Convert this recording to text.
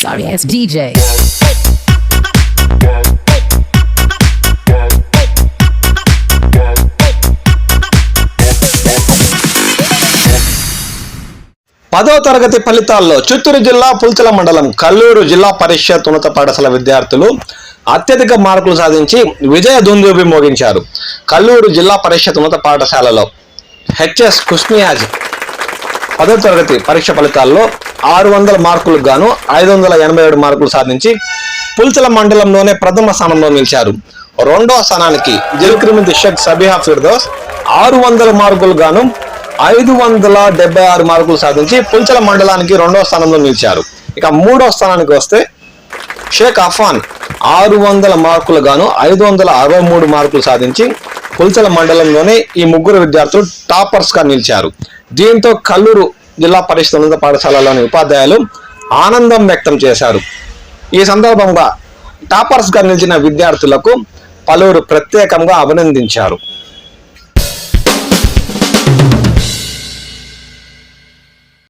Sorry ass DJ. పదో తరగతి ఫలితాల్లో చిత్తూరు జిల్లా పుల్చల మండలం కల్లూరు జిల్లా పరిషత్ ఉన్నత పాఠశాల విద్యార్థులు అత్యధిక మార్కులు సాధించి విజయ దుందుబి మోగించారు. కల్లూరు జిల్లా పరిషత్ ఉన్నత పాఠశాలలో హెచ్ఎస్ కుస్మియాజ్ పదో తరగతి పరీక్ష ఫలితాల్లో ఆరు వందల మార్కులకు గాను ఐదు వందల ఎనభై ఏడు మార్కులు సాధించి పుల్చల మండలంలోనే ప్రథమ స్థానంలో నిలిచారు. రెండో స్థానానికి జిల్క్రిమితి షేక్ సబిహా ఫిర్దోస్ ఆరు వందల మార్కులు గాను ఐదు వందల డెబ్బై ఆరు మార్కులు సాధించి పుల్చల మండలానికి రెండో స్థానంలో నిలిచారు. ఇక మూడో స్థానానికి వస్తే షేక్ అఫాన్ ఆరు వందల మార్కులు గాను ఐదు వందల అరవై మూడు మార్కులు సాధించి పుల్చల మండలంలోనే ఈ ముగ్గురు విద్యార్థులు టాపర్స్గా నిలిచారు. దీంతో కల్లూరు జిల్లా పరిషత్ ఉన్నత పాఠశాలలోని ఉపాధ్యాయులు ఆనందం వ్యక్తం చేశారు. ఈ సందర్భంగా టాపర్స్గా నిలిచిన విద్యార్థులకు పలువురు ప్రత్యేకంగా అభినందించారు.